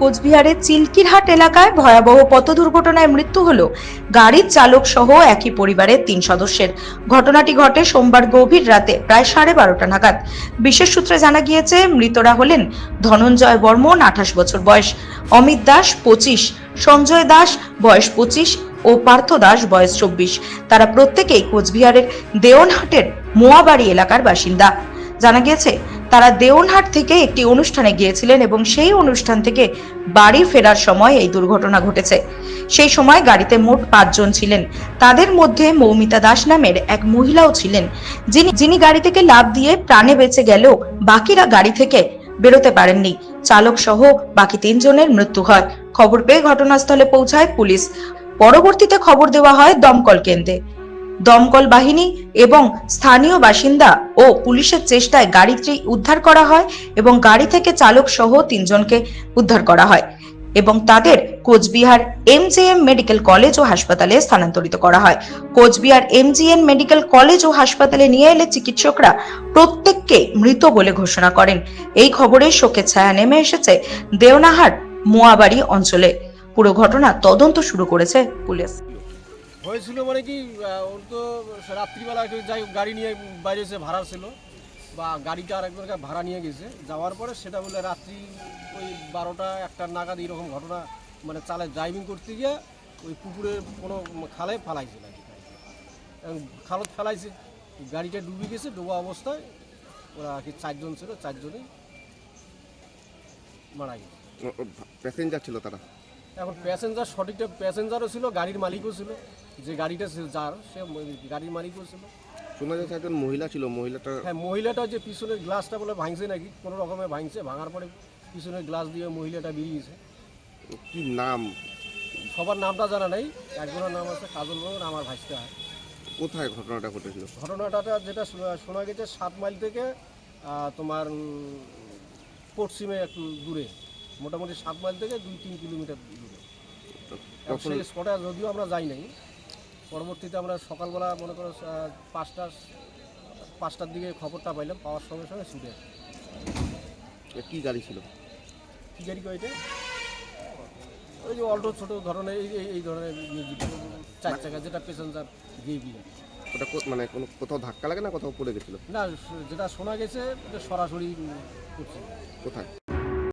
কোচবিহারের চিলকিরহাট এলাকায় ভয়াবহ পথ দুর্ঘটনায় মৃত্যু হল গাড়ির চালক সহ একই পরিবারের তিন সদস্যের। ঘটনাটি ঘটে সোমবার গভীর রাতে প্রায় সাড়ে বারোটা নাগাদ। বিশেষ সূত্রে জানা গিয়েছে, মৃতরা হলেন ধনঞ্জয় বর্মন, আঠাশ বছর বয়স, অমিত দাস, পঁচিশ, সঞ্জয় দাস, বয়স পঁচিশ ও পার্থ দাস, বয়স চব্বিশ। তারা প্রত্যেকেই কোচবিহারের দেওনহাটের মোয়াবাড়ি এলাকার বাসিন্দা। জানা গিয়েছে তারা দেওনহাট থেকে একটি অনুষ্ঠানে গিয়েছিলেন এবং সেই অনুষ্ঠান থেকে বাড়ি ফেরার সময় এই দুর্ঘটনা ঘটেছে। সেই সময় গাড়িতে মোট পাঁচজন ছিলেন। তাদের মধ্যে মৌমিতা দাস নামের এক মহিলাও ছিলেন, যিনি যিনি গাড়ি থেকে লাভ দিয়ে প্রাণে বেঁচে গেলেও বাকিরা গাড়ি থেকে বেরোতে পারেননি। চালক সহ বাকি তিনজনের মৃত্যু হয়। খবর পেয়ে ঘটনাস্থলে পৌঁছায় পুলিশ। পরবর্তীতে খবর দেওয়া হয় দমকল কেন্দ্রে। দমকল বাহিনী এবং স্থানীয় বাসিন্দা ও পুলিশের চেষ্টায় গাড়িটি উদ্ধার করা হয় এবং গাড়ি থেকে চালক সহ তিনজনকে উদ্ধার করা হয় এবং তাদের কোচবিহার এমজেএম মেডিকেল কলেজ ও হাসপাতালে স্থানান্তরিত করা হয়। কোচবিহার এমজিএম মেডিকেল কলেজ ও হাসপাতালে নিয়ে এলে চিকিৎসকরা প্রত্যেককে মৃত বলে ঘোষণা করেন। এই খবরে শোকের ছায়া নেমে এসেছে দেওনাহাট মোয়াবাড়ি অঞ্চলে। পুরো ঘটনা তদন্ত শুরু করেছে পুলিশ। হয়েছিল মানে কি ওর তো রাত্রিবেলা যাই গাড়ি নিয়ে বাইরে এসে ভাড়া ছিল বা গাড়িটা আরেকজনকে ভাড়া নিয়ে গেছে। যাওয়ার পরে সেটা বলে রাত্রি ওই বারোটা একটা নাগাদ এরকম ঘটনা মানে চালে ড্রাইভিং করতে গিয়ে ওই পুকুরের কোনো খালে ফালাইছে নাকি। খালত ফেলাইছে গাড়িটা ডুবে গেছে ডোবা অবস্থায় ওরা আর কি চারজন ছিল চারজনই মারা গেছে। প্যাসেঞ্জার ছিল তারা? এখন প্যাসেঞ্জার সঠিকটা প্যাসেঞ্জারও ছিল গাড়ির মালিকও ছিল। যে গাড়িটা সে যার সে গাড়ির মালিকও ছিল। শোনা যাচ্ছে একজন মহিলা ছিল মহিলাটা হ্যাঁ মহিলাটা যে পিছনের গ্লাসটা বলে ভাঙছে নাকি কোনো রকমে ভাঙছে ভাঙার পরে পিছনের গ্লাস দিয়ে মহিলাটা বেরিয়েছে। কি নাম? সবার নামটা জানা নেই একজনের নাম আছে কাজল বর্মন আমার ভাইসতে হয় কোথায় ঘটনাটা ঘটেছিল? ঘটনাটা যেটা শোনা- গেছে সাত মাইল থেকে তোমার পশ্চিমে একটু দূরে মোটামুটি সাত মাইল থেকে দুই তিন কিলোমিটার দূরে। সেই স্পটে যদিও আমরা যাই নাই পরবর্তীতে আমরা সকালবেলা মনে করো পাঁচটা পাঁচটার দিকে খবরটা পাইলাম পাওয়ার সঙ্গে সঙ্গে ছুটে। কি গাড়ি ছিল? কী গাড়ি কো এটা? ওই যে অল্টো ছোটো ধরনের এই এই- ধরনের মিউজিক চার চাকা যেটা প্যাসেঞ্জার গিয়ে ওটা মানে কোনো কোথাও ধাক্কা লাগে না কোথাও পড়ে গেছিল? না যেটা শোনা গেছে সরাসরি কোথায়?